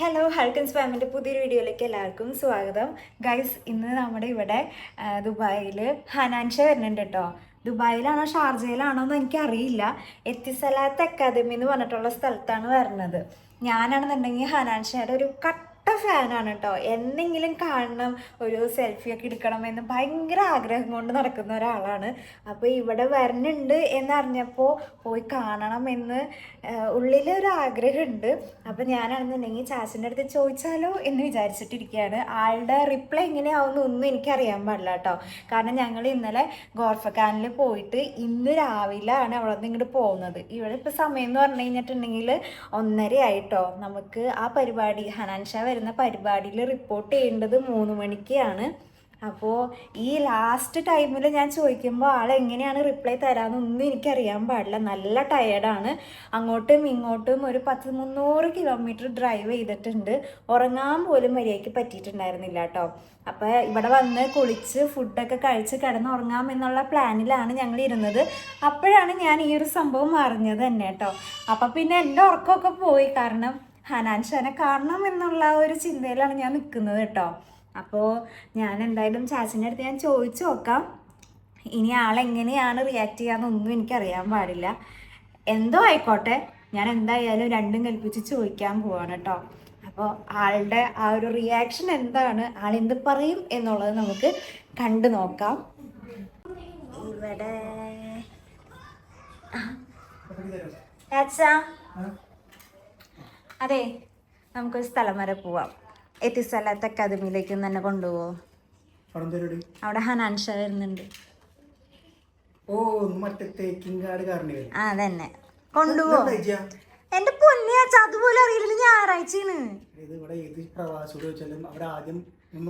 Hello ഹൽക്കൻസ് ഫാമിന്റെ പുതിയൊരു വീഡിയോയിലേക്ക് എല്ലാവർക്കും സ്വാഗതം. ഗൈസ് ഇന്ന് നമ്മുടെ ഇവിടെ ദുബായിൽ ഹനാൻഷ വരുന്നുണ്ട് കേട്ടോ ദുബായിലാണോ ഷാർജയിലാണോ എന്ന് എനിക്കറിയില്ല. എത്തിസലാത്ത് അക്കാദമി എന്ന് പറഞ്ഞിട്ടുള്ള സ്ഥലത്താണ് വരുന്നത്. ഞാനാണെന്നുണ്ടെങ്കിൽ ഹനാൻഷയുടെ ഒരു കട്ട ഫാനാണ് കേട്ടോ എന്തെങ്കിലും കാണണം ഒരു സെൽഫി ഒക്കെ എടുക്കണമെന്ന് ഭയങ്കര ആഗ്രഹം കൊണ്ട് നടക്കുന്ന ഒരാളാണ്. അപ്പോൾ ഇവിടെ വരണുണ്ട് എന്നറിഞ്ഞപ്പോൾ പോയി കാണണം എന്ന് ഉള്ളിലൊരു ആഗ്രഹമുണ്ട്. അപ്പോൾ ഞാനാണെന്നുണ്ടെങ്കിൽ ചാച്ചന്റെ അടുത്ത് ചോദിച്ചാലോ എന്ന് വിചാരിച്ചിട്ടിരിക്കുകയാണ്. ആളുടെ റിപ്ലൈ എങ്ങനെയാവും ഒന്നും എനിക്കറിയാൻ പാടില്ല കേട്ടോ. കാരണം ഞങ്ങൾ ഇന്നലെ ഗോർഫക്കാനിൽ പോയിട്ട് ഇന്ന് രാവിലെയാണ് അവിടെ നിന്ന് ഇങ്ങോട്ട് പോകുന്നത്. ഇവിടെ ഇപ്പോൾ സമയം എന്ന് പറഞ്ഞു കഴിഞ്ഞിട്ടുണ്ടെങ്കിൽ ഒന്നര ആയിട്ടോ നമുക്ക് ആ പരിപാടി ഹനാൻഷ പരിപാടിയിൽ റിപ്പോർട്ട് ചെയ്യേണ്ടത് മൂന്ന് മണിക്കാണ്. അപ്പോൾ ഈ ലാസ്റ്റ് ടൈമിൽ ഞാൻ ചോദിക്കുമ്പോൾ ആൾ എങ്ങനെയാണ് റിപ്ലൈ തരാമെന്നൊന്നും എനിക്കറിയാൻ പാടില്ല. നല്ല ടയേർഡാണ് അങ്ങോട്ടും ഇങ്ങോട്ടും ഒരു പത്ത് മുന്നൂറ് കിലോമീറ്റർ ഡ്രൈവ് ചെയ്തിട്ടുണ്ട്. ഉറങ്ങാൻ പോലും മര്യാദയ്ക്ക് പറ്റിയിട്ടുണ്ടായിരുന്നില്ല കേട്ടോ. അപ്പോൾ ഇവിടെ വന്ന് കുളിച്ച് ഫുഡൊക്കെ കഴിച്ച് കിടന്നുറങ്ങാം എന്നുള്ള പ്ലാനിലാണ് ഞങ്ങൾ ഇരുന്നത്. അപ്പോഴാണ് ഞാൻ ഈ ഒരു സംഭവം അറിഞ്ഞത് തന്നെ കേട്ടോ. അപ്പം പിന്നെ എന്റെ ഉറക്കമൊക്കെ പോയി കാരണം ഹനാൻ ഷാനെ കാണണം എന്നുള്ള ഒരു ചിന്തയിലാണ് ഞാൻ നിൽക്കുന്നത് കേട്ടോ. അപ്പോൾ ഞാൻ എന്തായാലും ചാച്ചന്റെ അടുത്ത് ഞാൻ ചോദിച്ചു നോക്കാം. ഇനി ആളെങ്ങനെയാണ് റിയാക്ട് ചെയ്യാന്നൊന്നും എനിക്കറിയാൻ പാടില്ല. എന്തോ ആയിക്കോട്ടെ ഞാൻ എന്തായാലും രണ്ടും കൽപ്പിച്ച് ചോദിക്കാൻ പോവാണ് കേട്ടോ. അപ്പോൾ ആളുടെ ആ ഒരു റിയാക്ഷൻ എന്താണ് ആൾ എന്ത് പറയും എന്നുള്ളത് നമുക്ക് കണ്ടു നോക്കാം. ഇവിടെ അതെ നമുക്കൊരു സ്ഥലം വരെ പോവാം. എത്തിസ്ഥലത്ത് അക്കാദമിയിലേക്ക് തന്നെ കൊണ്ടുപോകും അവിടെ ഹനാൻഷ വരുന്നുണ്ട്. ഓ മറ്റേ ആ അതന്നെ. കൊണ്ടുപോകും ഇത് എന്റെ പൊന്നിയാച്ച അതുപോലെ അറിയില്ല ഞായറാഴ്ചയാണ്. ഇവിടെ ഏത് പ്രവാസിയോട് ചോദിച്ചാലും അവിടെ ആദ്യം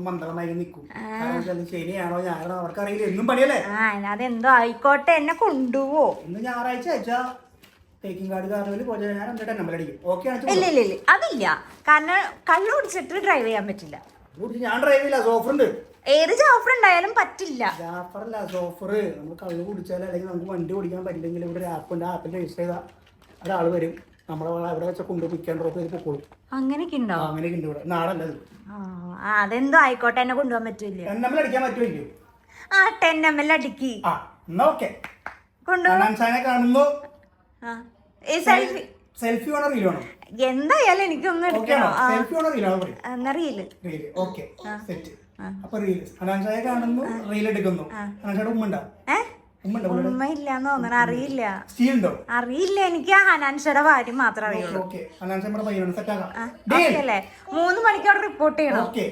മന്ദളമായി നിൽക്കും. കാരണം വെച്ചാൽ ശനിയാണോ ഞായറാണോ അവർക്ക് അറിയില്ല എന്നും പണിയല്ലേ? ആ അതെന്തോ ആയിക്കോട്ടെ എന്നെ കൊണ്ടുപോ ഇന്ന് ഞായറാഴ്ച അയച്ചാ തേക്കിൻകാട് കാരണിൽ പോയാൽ ഞാൻ എന്നിട്ട് എന്നെ അടിക്കും. ഓക്കെ ഇല്ല ഇല്ല ഇല്ല അതില്ല. കാരണം കള്ളു കുടിച്ചിട്ട് ഡ്രൈവ് ചെയ്യാൻ പറ്റില്ല. ഞാൻ ഡ്രൈവ് ചെയ്യില്ല. സോഫറുണ്ട് ഏത് ജോഫർ ഉണ്ടായാലും പറ്റില്ല. ജാഫറല്ല സോഫർ നമ്മൾ കള്ള് കുടിച്ചാൽ അല്ലെങ്കിൽ നമുക്ക് വണ്ടി ഓടിക്കാൻ പറ്റില്ലെങ്കിൽ ഇവിടെ ഒരു ആപ്പ് ഉണ്ട്. ആപ്പിൽ രജിസ്റ്റർ ചെയ്താൽ ഒരാൾ വരും. നമ്മളെ അവിടെ വെച്ച കൊണ്ട് പിക്കാൻ ഡ്രോപ്പ് ചെയ്ത് പൊക്കോളും. അങ്ങനെയൊക്കെ ഉണ്ടോ? അങ്ങനെയൊക്കെ ഉണ്ട് ഇവിടെ. നാടല്ല അതെന്തോ ആയിക്കോട്ടെ എന്നെ കൊണ്ടുപോകാൻ പറ്റില്ല? നമ്മൾ അടിക്കാൻ പറ്റുമല്ലോ ആ ടെൻ എം എൽ അടിക്കി. ആ എന്നാ ഓക്കെ കൊണ്ടുപോകാൻ കാണുന്നു. സെൽഫി സെൽഫി വേണോ റീൽ വേണോ? എന്തായാലും എനിക്കൊന്നും എടുക്കണോ. സെൽഫി വേണോ റീൽ റീൽ ഓക്കെ സെറ്റ് അപ്പൊ റീൽ ഹനാൻഷായെ കാണുന്നു റീൽ എടുക്കുന്നു. ഹനാൻഷായുടെ ഉമ്മ ഇല്ലാന്ന് തോന്നണ. അറിയില്ല. ഉണ്ടോ? അറിയില്ല. എനിക്ക് ഹനാൻഷയുടെ ഭാര്യ മാത്രമേ അറിയുള്ളൂ. അല്ലേ? മൂന്ന് മണിക്ക് അവിടെ റിപ്പോർട്ട് ചെയ്യണം ഓക്കെ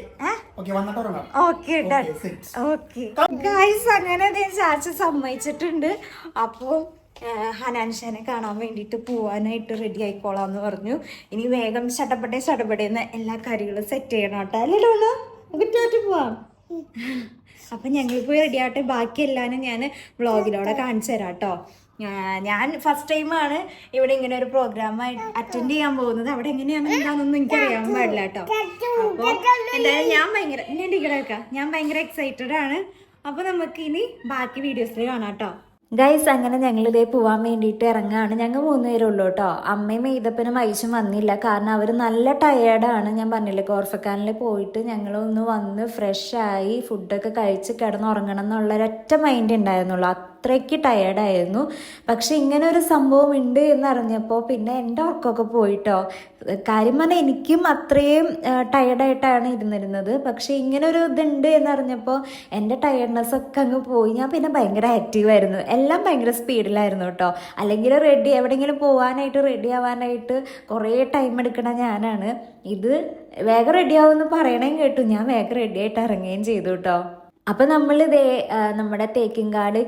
ഓക്കെ ഗൈസ് അങ്ങനെ ചാച്ച സമ്മതിച്ചിട്ടുണ്ട്. അപ്പോൾ ഹനാൻഷാനെ കാണാൻ വേണ്ടിയിട്ട് പോവാനായിട്ട് റെഡി ആയിക്കോളാം എന്ന് പറഞ്ഞു. ഇനി വേഗം ചടപടേ ചടപടേന്ന് എല്ലാ കാര്യങ്ങളും സെറ്റ് ചെയ്യണം കേട്ടോ. അല്ലേ ഡോണ കുറ്റാറ്റ് പോവാം. അപ്പം ഞങ്ങൾ പോയി റെഡി ആവട്ടെ. ബാക്കി എല്ലാനും ഞാൻ വ്ളോഗിലൂടെ കാണിച്ചു തരാം കേട്ടോ. ഞാൻ ഫസ്റ്റ് ടൈമാണ് ഇവിടെ ഇങ്ങനെ ഒരു പ്രോഗ്രാം അറ്റൻഡ് ചെയ്യാൻ പോകുന്നത്. അവിടെ എങ്ങനെയാണ് എന്താണെന്നൊന്നും എനിക്ക് അറിയാൻ പാടില്ല കേട്ടോ. അപ്പോൾ എന്തായാലും ഞാൻ ഭയങ്കര ഞാൻ ടിക്കറ്റ് ഞാൻ ഭയങ്കര എക്സൈറ്റഡ് ആണ്. അപ്പോൾ നമുക്ക് ഇനി ബാക്കി വീഡിയോസിൽ കാണാം കേട്ടോ. ഗൈസ് അങ്ങനെ ഞങ്ങൾ ഇതേ പോവാൻ വേണ്ടിയിട്ട് ഇറങ്ങുകയാണ് ഞങ്ങൾ മൂന്ന് പേരേ ഉള്ളൂ കേട്ടോ അമ്മയും മെയ്തപ്പനും ഐശും വന്നില്ല. കാരണം അവർ നല്ല ടയേർഡാണ് ഞാൻ പറഞ്ഞില്ലേ കോർഫക്കാനിൽ പോയിട്ട് ഞങ്ങളൊന്ന് വന്ന് ഫ്രഷായി ഫുഡൊക്കെ കഴിച്ച് കിടന്നുറങ്ങണം എന്നുള്ള ഒരൊറ്റ മൈൻഡ് ഉണ്ടായിരുന്നുള്ളൂ അത്രയ്ക്ക് ടയേർഡായിരുന്നു പക്ഷെ ഇങ്ങനെ ഒരു സംഭവം ഉണ്ട് എന്നറിഞ്ഞപ്പോൾ പിന്നെ എന്റെ ഉറക്കമൊക്കെ പോയിട്ടോ. കാര്യം പറഞ്ഞാൽ എനിക്കും അത്രയും ടയേർഡായിട്ടാണ് ഇരുന്നിരുന്നത്. പക്ഷെ ഇങ്ങനെ ഒരു ഇതുണ്ട് എന്നറിഞ്ഞപ്പോൾ എന്റെ ടയർഡ്നെസ് ഒക്കെ അങ്ങ് പോയി. ഞാൻ പിന്നെ ഭയങ്കര ആക്റ്റീവായിരുന്നു എല്ലാം ഭയങ്കര സ്പീഡിലായിരുന്നു കേട്ടോ. അല്ലെങ്കിൽ റെഡി എവിടെയെങ്കിലും പോകാനായിട്ട് റെഡി ആവാനായിട്ട് കുറേ ടൈം എടുക്കണ ഞാനാണ്. ഇത് വേഗം റെഡി ആവുമെന്ന് പറയണേം കേട്ടു. ഞാൻ വേഗം റെഡിയായിട്ട് ഇറങ്ങുകയും ചെയ്തു കേട്ടോ. അപ്പം നമ്മൾ ഇതേ നമ്മുടെ തേക്കിൻകാട്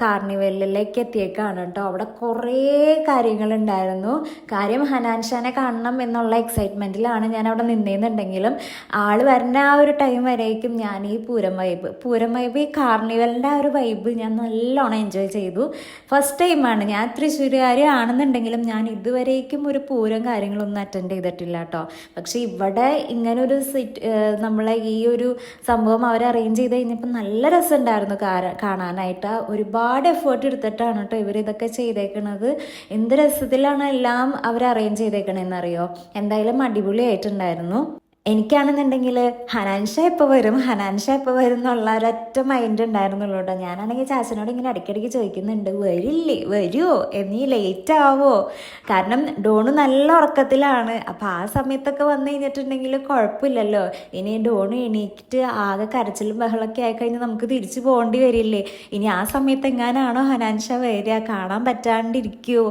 കാർണിവലിലേക്ക് എത്തിയേക്കാണ് കേട്ടോ. അവിടെ കുറേ കാര്യങ്ങളുണ്ടായിരുന്നു. കാര്യം ഹനാൻഷാനെ കാണണം എന്നുള്ള എക്സൈറ്റ്മെന്റിലാണ് ഞാൻ അവിടെ നിന്നേന്നുണ്ടെങ്കിലും ആൾ വരുന്ന ആ ഒരു ടൈം വരേക്കും ഞാൻ ഈ പൂരം വൈബ് പൂരം വൈബ് ഈ കാർണിവലിന്റെ ആ ഒരു വൈബ് ഞാൻ നല്ലോണം എൻജോയ് ചെയ്തു. ഫസ്റ്റ് ടൈമാണ് ഞാൻ തൃശ്ശൂരുകാരി ആണെന്നുണ്ടെങ്കിലും ഞാൻ ഇതുവരേക്കും ഒരു പൂരം കാര്യങ്ങളൊന്നും അറ്റൻഡ് ചെയ്തിട്ടില്ല കേട്ടോ. പക്ഷെ ഇവിടെ ഇങ്ങനൊരു സിറ്റ് നമ്മളെ ഈ ഒരു സംഭവം അവർ അറേഞ്ച് ചെയ്ത് കഴിഞ്ഞപ്പോൾ കഴിഞ്ഞപ്പോൾ നല്ല രസമുണ്ടായിരുന്നു കാണാനായിട്ട്. ഒരുപാട് എഫേർട്ട് എടുത്തിട്ടാണ് കേട്ടോ ഇവരിതൊക്കെ ചെയ്തേക്കണത്. എന്ത് രസത്തിലാണ് എല്ലാം അവർ അറേഞ്ച് ചെയ്തേക്കണേന്നറിയോ? എന്തായാലും അടിപൊളിയായിട്ടുണ്ടായിരുന്നു. എനിക്കാണെന്നുണ്ടെങ്കിൽ ഹനാൻഷ എപ്പോൾ വരും? ഹനാൻഷ എപ്പോൾ വരും എന്നുള്ള ഒരൊറ്റ മൈൻഡ് ഉണ്ടായിരുന്നുള്ളൂ കേട്ടോ ഞാനാണെങ്കിൽ ചാച്ചനോട് ഇങ്ങനെ ഇടയ്ക്കിടയ്ക്ക് ചോദിക്കുന്നുണ്ട് വരില്ലേ? വരുമോ എന്നീ ലേറ്റ് ആവോ? കാരണം ഡോണ് നല്ല ഉറക്കത്തിലാണ്. അപ്പോൾ ആ സമയത്തൊക്കെ വന്നു കഴിഞ്ഞിട്ടുണ്ടെങ്കിൽ കുഴപ്പമില്ലല്ലോ. ഇനി ഡോണ് എണീറ്റ് ആകെ കരച്ചിലും ബഹളമൊക്കെ ആയിക്കഴിഞ്ഞാൽ നമുക്ക് തിരിച്ചു പോകേണ്ടി വരില്ലേ? ഇനി ആ സമയത്ത് എങ്ങാനാണോ ഹനാൻഷ വരിക? കാണാൻ പറ്റാണ്ടിരിക്കുമോ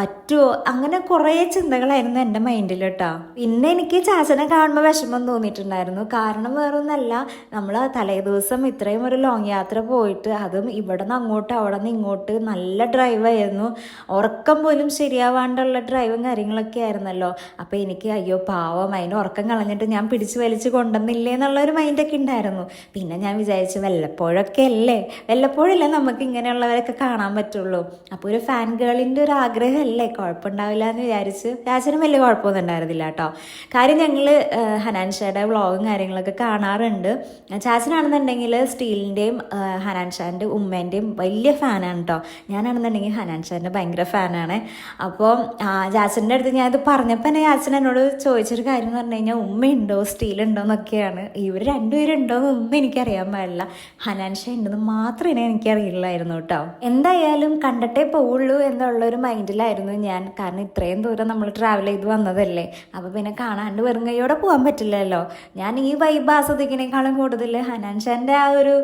പറ്റുമോ അങ്ങനെ കുറേ ചിന്തകളായിരുന്നു എന്റെ മൈൻഡിൽ കേട്ടോ പിന്നെ എനിക്ക് ചാച്ചനെ കാണുമ്പോൾ വിഷമം തോന്നിയിട്ടുണ്ടായിരുന്നു. കാരണം വേറൊന്നല്ല നമ്മൾ തലേ ദിവസം ഇത്രയും ഒരു ലോങ് യാത്ര പോയിട്ട് അതും ഇവിടെ നിന്ന് അങ്ങോട്ട് അവിടെ നിന്ന് ഇങ്ങോട്ട് നല്ല ഡ്രൈവായിരുന്നു ഉറക്കം പോലും ശരിയാവാണ്ടുള്ള ഡ്രൈവും കാര്യങ്ങളൊക്കെ ആയിരുന്നല്ലോ. അപ്പോൾ എനിക്ക് അയ്യോ പാവം അതിന് ഉറക്കം കളഞ്ഞിട്ട് ഞാൻ പിടിച്ച് വലിച്ച് കൊണ്ടുവന്നില്ലേ എന്നുള്ളൊരു മൈൻഡൊക്കെ ഉണ്ടായിരുന്നു. പിന്നെ ഞാൻ വിചാരിച്ചു വല്ലപ്പോഴൊക്കെ അല്ലേ? വല്ലപ്പോഴല്ലേ നമുക്ക് ഇങ്ങനെയുള്ളവരൊക്കെ കാണാൻ പറ്റുള്ളൂ? അപ്പോൾ ഒരു ഫാൻ ഗേളിന്റെ ഒരു ആഗ്രഹമല്ലേ കുഴപ്പമുണ്ടാവില്ല എന്ന് വിചാരിച്ച് രാജനും വലിയ കുഴപ്പമൊന്നും ഉണ്ടായിരുന്നില്ല കേട്ടോ കാര്യം ഞങ്ങൾ ഹനാൻഷയുടെ വ്ളോഗും കാര്യങ്ങളൊക്കെ കാണാറുണ്ട്. ചാച്ചനാണെന്നുണ്ടെങ്കിൽ സ്റ്റീലിന്റെയും ഹനാൻഷാന്റെ ഉമ്മേന്റെയും വലിയ ഫാനാണ് കേട്ടോ ഞാനാണെന്നുണ്ടെങ്കിൽ ഹനാൻഷാന്റെ ഭയങ്കര ഫാനാണ്. അപ്പോൾ ചാച്ചന്റെ അടുത്ത് ഞാനിത് പറഞ്ഞപ്പോൾ തന്നെ ചാച്ചൻ എന്നോട് ചോദിച്ചൊരു കാര്യം എന്ന് പറഞ്ഞു കഴിഞ്ഞാൽ ഉമ്മയുണ്ടോ സ്റ്റീലുണ്ടോ? എന്നൊക്കെയാണ്. ഇവർ രണ്ടുപേരുണ്ടോ എന്ന് ഒന്നും എനിക്കറിയാൻ പാടില്ല. ഹനാൻഷ ഉണ്ടെന്ന് മാത്രമേ എനിക്കറിയില്ലായിരുന്നു കേട്ടോ എന്തായാലും കണ്ടിട്ടേ പോവുള്ളൂ എന്നുള്ളൊരു മൈൻഡിലായിരുന്നു ഞാൻ. കാരണം ഇത്രയും ദൂരം നമ്മൾ ട്രാവൽ ചെയ്ത് വന്നതല്ലേ. അപ്പോൾ പിന്നെ കാണാണ്ട് വെറും കൈയോടെ പോകാൻ പറ്റില്ലല്ലോ. ഞാൻ ഈ വൈബ് ആസ്വദിക്കുന്നേക്കാളും കൂടുതൽ ഹനാൻഷാന്റെ ആ ഒരു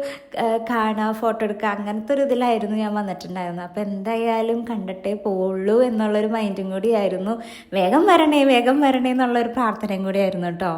കാണുക ഫോട്ടോ എടുക്കുക അങ്ങനത്തെ ഒരു ഇതിലായിരുന്നു ഞാൻ വന്നിട്ടുണ്ടായിരുന്നത്. അപ്പോൾ എന്തായാലും കണ്ടിട്ടേ പോവുള്ളൂ എന്നുള്ളൊരു മൈൻഡും കൂടിയായിരുന്നു വേഗം വരണേ വേഗം വരണേ എന്നുള്ളൊരു പ്രാർത്ഥനയും കൂടിയായിരുന്നു കേട്ടോ.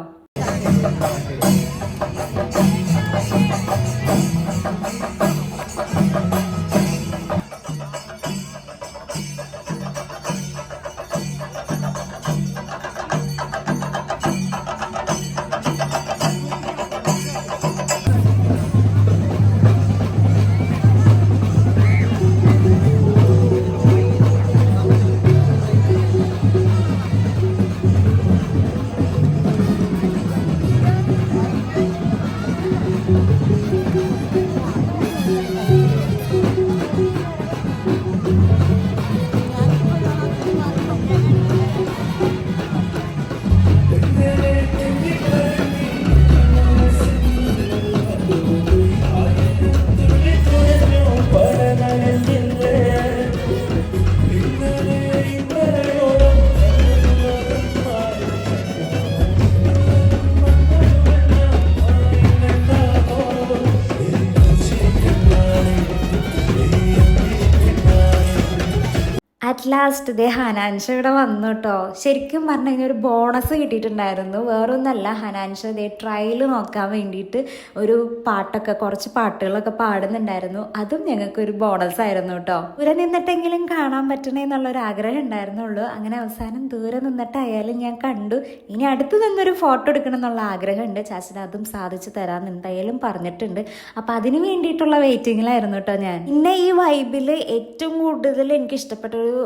അറ്റ് ലാസ്റ്റ് ദേ ഹനാൻഷ ഇവിടെ വന്നു കേട്ടോ ശരിക്കും പറഞ്ഞു കഴിഞ്ഞാൽ ഒരു ബോണസ് കിട്ടിയിട്ടുണ്ടായിരുന്നു. വേറൊന്നല്ല ഹനാൻഷ ദേ ട്രയൽ നോക്കാൻ വേണ്ടിയിട്ട് ഒരു പാട്ടൊക്കെ കുറച്ച് പാട്ടുകളൊക്കെ പാടുന്നുണ്ടായിരുന്നു. അതും ഞങ്ങൾക്ക് ഒരു ബോണസ് ആയിരുന്നു കേട്ടോ ദൂരെ നിന്നിട്ടെങ്കിലും കാണാൻ പറ്റണേ എന്നുള്ളൊരു ആഗ്രഹം ഉണ്ടായിരുന്നുള്ളൂ. അങ്ങനെ അവസാനം ദൂരെ നിന്നിട്ടായാലും ഞാൻ കണ്ടു. ഇനി അടുത്ത് നിന്നൊരു ഫോട്ടോ എടുക്കണം എന്നുള്ള ആഗ്രഹമുണ്ട്. ചാച്ചൻ അതും സാധിച്ചു തരാമെന്ന് എന്തായാലും പറഞ്ഞിട്ടുണ്ട്. അപ്പം അതിന് വേണ്ടിയിട്ടുള്ള വെയിറ്റിങ്ങിലായിരുന്നു കേട്ടോ ഞാൻ. പിന്നെ ഈ വൈബിൽ ഏറ്റവും കൂടുതൽ എനിക്ക് ഇഷ്ടപ്പെട്ട ഒരു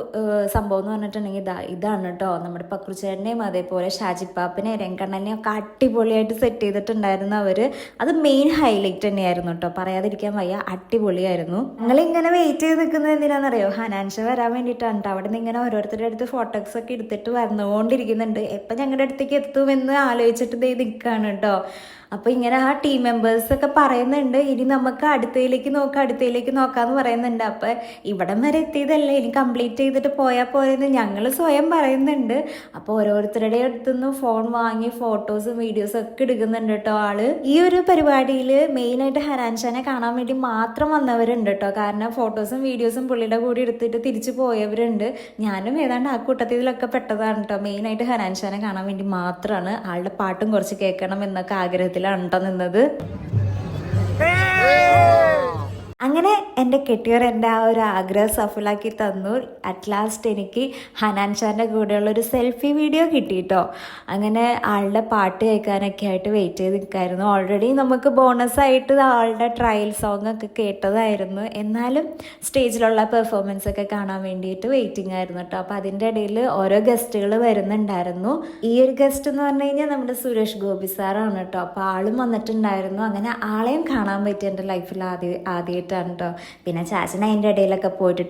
സംഭവം എന്ന് പറഞ്ഞിട്ടുണ്ടെങ്കിൽ ഇതാ ഇതാണ് കേട്ടോ നമ്മുടെ പക്രുചേട്ടനെയും അതേപോലെ ഷാജിപ്പാപ്പിനെ രംഗണ്ണനെയും ഒക്കെ അടിപൊളിയായിട്ട് സെറ്റ് ചെയ്തിട്ടുണ്ടായിരുന്നു അവർ അത് മെയിൻ ഹൈലൈറ്റ് തന്നെയായിരുന്നു കേട്ടോ പറയാതിരിക്കാൻ വയ്യ അടിപൊളിയായിരുന്നു. ഞങ്ങളിങ്ങനെ വെയിറ്റ് ചെയ്ത് നിൽക്കുന്നത് എന്തിനാണെന്നറിയോ? ഹനാൻഷ വരാൻ വേണ്ടിയിട്ടാണ് കേട്ടോ അവിടെ നിന്ന് ഇങ്ങനെ ഓരോരുത്തരുടെ അടുത്ത് ഫോട്ടോസ് ഒക്കെ എടുത്തിട്ട് വന്നുകൊണ്ടിരിക്കുന്നുണ്ട്. എപ്പം ഞങ്ങളുടെ അടുത്തേക്ക് എത്തുമെന്ന് ആലോചിച്ചിട്ട് ദേ നിൽക്കുകയാണ് കേട്ടോ അപ്പോൾ ഇങ്ങനെ ആ ടീം മെമ്പേഴ്സ് ഒക്കെ പറയുന്നുണ്ട് ഇനി നമുക്ക് അടുത്തയിലേക്ക് നോക്കാം അടുത്തയിലേക്ക് നോക്കാന്ന് പറയുന്നുണ്ട്. അപ്പോൾ ഇവിടം വരെ എത്തിയതല്ലേ? ഇനി കംപ്ലീറ്റ് ചെയ്തിട്ട് പോയാൽ പോരെന്ന് ഞങ്ങൾ സ്വയം പറയുന്നുണ്ട്. അപ്പോൾ ഓരോരുത്തരുടെ അടുത്തുനിന്ന് ഫോൺ വാങ്ങി ഫോട്ടോസും വീഡിയോസും ഒക്കെ എടുക്കുന്നുണ്ട് കേട്ടോ ആൾ. ഈ ഒരു പരിപാടിയിൽ മെയിൻ മെയിനായിട്ട് ഹരാൻഷാനെ കാണാൻ വേണ്ടി മാത്രം വന്നവരുണ്ട് കേട്ടോ കാരണം ഫോട്ടോസും വീഡിയോസും പുള്ളിയുടെ കൂടി എടുത്തിട്ട് തിരിച്ചു പോയവരുണ്ട്. ഞാനും ഏതാണ്ട് ആ കൂട്ടത്തിലൊക്കെ പെട്ടതാണ് കേട്ടോ മെയിനായിട്ട് ഹരാൻഷാനെ കാണാൻ വേണ്ടി മാത്രമാണ് ആളുടെ പാട്ടും കുറച്ച് കേൾക്കണം എന്നൊക്കെ ആഗ്രഹത്തിലാണ് കേട്ടോ നിന്നത് അങ്ങനെ എന്റെ കെട്ടിയവർ എന്റെ ആ ഒരു ആഗ്രഹം സഫലാക്കി തന്നു. അറ്റ് ലാസ്റ്റ് എനിക്ക് ഹനാൻ ഷാന്റെ കൂടെയുള്ള ഒരു സെൽഫി വീഡിയോ കിട്ടി കേട്ടോ അങ്ങനെ ആളുടെ പാട്ട് കേൾക്കാനൊക്കെ ആയിട്ട് വെയിറ്റ് ചെയ്ത് നിൽക്കായിരുന്നു ഓൾറെഡി നമുക്ക് ബോണസ് ആയിട്ട് ആളുടെ ട്രയൽ സോങ് ഒക്കെ കേട്ടതായിരുന്നു. എന്നാലും സ്റ്റേജിലുള്ള പെർഫോമൻസ് ഒക്കെ കാണാൻ വേണ്ടിയിട്ട് വെയിറ്റിംഗ് ആയിരുന്നു കേട്ടോ അപ്പോൾ അതിന്റെ ഇടയിൽ ഓരോ ഗസ്റ്റുകൾ വരുന്നുണ്ടായിരുന്നു. ഈ ഒരു ഗസ്റ്റ് എന്ന് പറഞ്ഞു കഴിഞ്ഞാൽ നമ്മുടെ സുരേഷ് ഗോപി സാറാണ് കേട്ടോ അപ്പോൾ ആളും വന്നിട്ടുണ്ടായിരുന്നു. അങ്ങനെ ആളെയും കാണാൻ പറ്റി എന്റെ ലൈഫിൽ ആദ്യം ആദ്യ ആദ്യമായിട്ടാണ് കേട്ടോ പിന്നെ ചാച്ചൻ അതിന്റെ ഇടയിലൊക്കെ പോയിട്ട്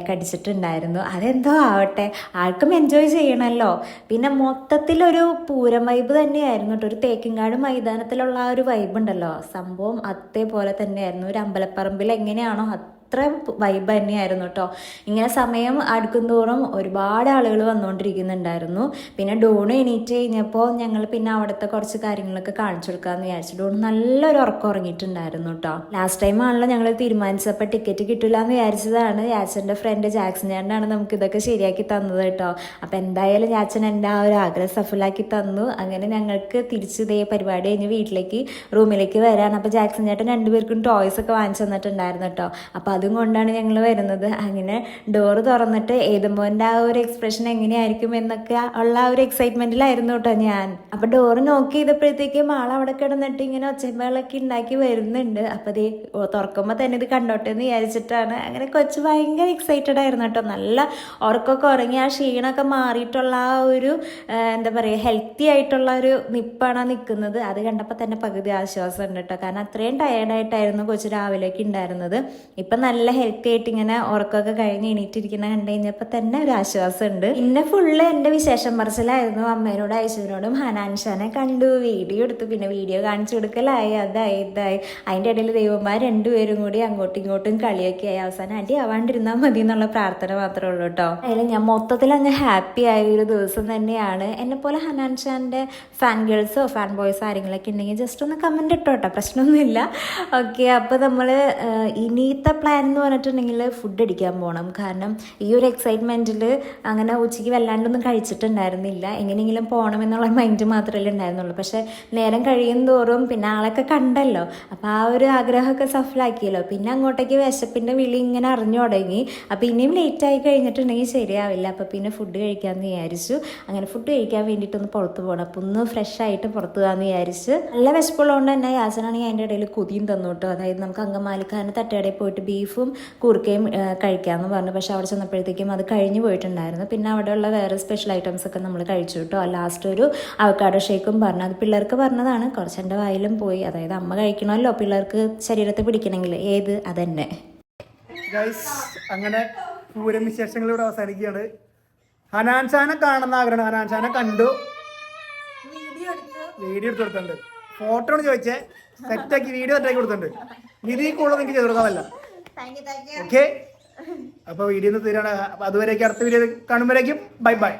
ഒക്കെ അടിച്ചിട്ടുണ്ടായിരുന്നു. അതെന്തോ ആവട്ടെ. ആൾക്കും എൻജോയ് ചെയ്യണമല്ലോ പിന്നെ മൊത്തത്തിലൊരു പൂരം വൈബ് തന്നെയായിരുന്നു കേട്ടോ ഒരു തേക്കിങ്കാട് മൈതാനത്തിലുള്ള ആ ഒരു വൈബ് ഉണ്ടല്ലോ. സംഭവം അതേപോലെ തന്നെയായിരുന്നു. ഒരു അമ്പലപ്പറമ്പിൽ എങ്ങനെയാണോ അത്ര വൈബ് തന്നെയായിരുന്നു കേട്ടോ ഇങ്ങനെ സമയം അടുക്കുന്തോറും ഒരുപാട് ആളുകൾ വന്നുകൊണ്ടിരിക്കുന്നുണ്ടായിരുന്നു പിന്നെ ഡോണ് എണീറ്റ് കഴിഞ്ഞപ്പോൾ ഞങ്ങൾ പിന്നെ അവിടുത്തെ കുറച്ച് കാര്യങ്ങളൊക്കെ കാണിച്ചു കൊടുക്കാമെന്ന് വിചാരിച്ചു. ഡോൺ നല്ലൊരു ഉറക്കം ഉറങ്ങിയിട്ടുണ്ടായിരുന്നു കേട്ടോ ലാസ്റ്റ് ടൈം ആണല്ലോ ഞങ്ങൾ തീരുമാനിച്ചപ്പോൾ ടിക്കറ്റ് കിട്ടില്ല എന്ന് വിചാരിച്ചതാണ്. യാച്ചന്റെ ഫ്രണ്ട് ജാക്സൺ ചേട്ടനാണ് നമുക്ക് ഇതൊക്കെ ശരിയാക്കി തന്നത് കേട്ടോ അപ്പോൾ എന്തായാലും യാച്ചൻ എന്റെ ആ ഒരു ആഗ്രഹം സഫലാക്കി തന്നു. അങ്ങനെ ഞങ്ങൾക്ക് തിരിച്ച് ഇതേ പരിപാടി കഴിഞ്ഞ് വീട്ടിലേക്ക് റൂമിലേക്ക് വരാൻ അപ്പോൾ ജാക്സൺ ചേട്ടൻ രണ്ടുപേർക്കും ടോയ്സ് ഒക്കെ വാങ്ങിച്ചു തന്നിട്ടുണ്ടായിരുന്നു കേട്ടോ അപ്പോൾ അതും കൊണ്ടാണ് ഞങ്ങൾ വരുന്നത്. അങ്ങനെ ഡോറ് തുറന്നിട്ട് ഏതുമ്പോന്റെ ആ ഒരു എക്സ്പ്രഷൻ എങ്ങനെയായിരിക്കും എന്നൊക്കെ ഉള്ള ആ ഒരു എക്സൈറ്റ്മെന്റിലായിരുന്നു കേട്ടോ ഞാൻ. അപ്പോൾ ഡോറ് നോക്കി ചെയ്തപ്പോഴത്തേക്കും ആൾ അവിടെ കിടന്നിട്ട് ഇങ്ങനെ ഒച്ചമ്പകളൊക്കെ ഉണ്ടാക്കി വരുന്നുണ്ട്. അപ്പോൾ ഇത് തുറക്കുമ്പോൾ തന്നെ ഇത് കണ്ടോട്ടെ എന്ന് വിചാരിച്ചിട്ടാണ്. അങ്ങനെ കൊച്ച് ഭയങ്കര എക്സൈറ്റഡ് ആയിരുന്നു കേട്ടോ. നല്ല ഉറക്കമൊക്കെ ഉറങ്ങി ആ ക്ഷീണമൊക്കെ മാറിയിട്ടുള്ള ആ ഒരു എന്താ പറയുക ഹെൽത്തി ആയിട്ടുള്ള ഒരു നിപ്പാണ് നിൽക്കുന്നത്. അത് കണ്ടപ്പോൾ തന്നെ പകുതി ആശ്വാസം ഉണ്ട് കേട്ടോ. കാരണം അത്രയും ടയേർഡായിട്ടായിരുന്നു കൊച്ച് രാവിലേക്ക് ഉണ്ടായിരുന്നത്. ഇപ്പം നല്ല ഹെൽത്തി ആയിട്ട് ഇങ്ങനെ ഉറക്കമൊക്കെ കഴിഞ്ഞ് എണീറ്റിരിക്കുന്ന കണ്ടു കഴിഞ്ഞപ്പോൾ തന്നെ ഒരു ആശ്വാസം ഉണ്ട് പിന്നെ ഫുള്ള് എന്റെ വിശേഷം പറച്ചിലായിരുന്നു. അമ്മേനോടും ഐശ്വര്യനോടും ഹനാൻഷാനെ കണ്ടു. വീഡിയോ എടുത്തു. പിന്നെ വീഡിയോ കാണിച്ചു കൊടുക്കലായി. അതായി ഇതായി. അതിന്റെ ഇടയിൽ ദൈവന്മാർ രണ്ടുപേരും കൂടി അങ്ങോട്ടും ഇങ്ങോട്ടും കളിയൊക്കെ ആയി. അവസാനം അടി ആവാണ്ടിരുന്നാൽ മതി എന്നുള്ള പ്രാർത്ഥന മാത്രമേ ഉള്ളൂ കേട്ടോ അതിൽ ഞാൻ മൊത്തത്തിൽ അങ്ങ് ഹാപ്പി ആയ ഒരു ദിവസം തന്നെയാണ്. എന്നെ പോലെ ഹനാൻ ഷാന്റെ ഫാൻ ഗേൾസോ ഫാൻ ബോയ്സോ ആരെങ്കിലൊക്കെ ഉണ്ടെങ്കിൽ ജസ്റ്റ് ഒന്ന് കമന്റ് ഇട്ടോട്ടോ പ്രശ്നമൊന്നുമില്ല. ഓക്കെ അപ്പോൾ നമ്മൾ ഇനിയത്തെ പ്ലാൻ എന്ന് പറഞ്ഞിട്ടുണ്ടെങ്കിൽ ഫുഡ് അടിക്കാൻ പോകണം കാരണം ഈ ഒരു എക്സൈറ്റ്മെന്റിൽ അങ്ങനെ ഉച്ചയ്ക്ക് വല്ലാണ്ടൊന്നും കഴിച്ചിട്ടുണ്ടായിരുന്നില്ല. എങ്ങനെയെങ്കിലും പോകണം എന്നുള്ള മൈൻഡ് മാത്രമല്ലേ ഉണ്ടായിരുന്നുള്ളൂ. പക്ഷേ നേരം കഴിയും തോറും പിന്നെ ആളൊക്കെ കണ്ടല്ലോ. അപ്പോൾ ആ ഒരു ആഗ്രഹമൊക്കെ സഫലാക്കിയല്ലോ. പിന്നെ അങ്ങോട്ടേക്ക് വിശപ്പിന്റെ വിളി ഇങ്ങനെ അറിഞ്ഞു തുടങ്ങി. അപ്പോൾ ഇനിയും ലേറ്റ് ആയി കഴിഞ്ഞിട്ടുണ്ടെങ്കിൽ ശരിയാവില്ല. അപ്പോൾ പിന്നെ ഫുഡ് കഴിക്കാമെന്ന് വിചാരിച്ചു. അങ്ങനെ ഫുഡ് കഴിക്കാൻ വേണ്ടിയിട്ടൊന്ന് പുറത്ത് പോകണം അപ്പോൾ ഒന്ന് ഫ്രഷ് ആയിട്ട് പുറത്ത് പോകാമെന്ന് വിചാരിച്ച്. നല്ല വിശപ്പുള്ളതുകൊണ്ട് തന്നെ യാസനാണെങ്കിൽ അതിന്റെ ഇടയിൽ കൊതിയും തന്നു കേട്ടോ. അതായത് നമുക്ക് അങ്കമാലിക്കാരൻ തട്ടുകടയിൽ പോയിട്ട് ബീഫും കൂർക്കയും ആ, കഴിക്കാമെന്ന് പറഞ്ഞു. പക്ഷേ അവിടെ ചെന്നപ്പോഴത്തേക്കും അത് കഴിഞ്ഞു പോയിട്ടുണ്ടായിരുന്നു. പിന്നെ അവിടെയുള്ള വേറെ സ്പെഷ്യൽ ഐറ്റംസ് ഒക്കെ നമ്മൾ കഴിച്ചു കേട്ടോ. ലാസ്റ്റ് ഒരു അവക്കാഡോ ഷേക്കും പറഞ്ഞു. അത് പിള്ളേർക്ക് പറഞ്ഞതാണ്. കുറച്ചെന്റെ വായിലും പോയി. അതായത് അമ്മ കഴിക്കണമല്ലോ. പിള്ളേർക്ക് ശരീരത്തെ പിടിക്കണമെങ്കിൽ ഏത് അതന്നെ. അങ്ങനെ പൂരം വിശേഷങ്ങൾ അവസാനിക്കുകയാണ്. ഹനാൻഷാനെ കാണുന്ന ആഗ്രഹം. ഹനാൻഷാനെ കണ്ടു. വീഡിയോ എടുത്തു കൊടുത്തിട്ടുണ്ട്. ഫോട്ടോ ചോദിച്ചേ. സെറ്റാക്കി വീഡിയോ സെറ്റാക്കി കൊടുത്തിട്ടുണ്ട്. നിധി കൂടുതൽ നിങ്ങൾക്ക് ചെയ്തു കൊടുക്കാമല്ല. ഓക്കെ അപ്പൊ വീഡിയോ തീരാണ്. അതുവരേക്കും അടുത്ത വീഡിയോ കാണുമ്പോഴേക്കും. Bye bye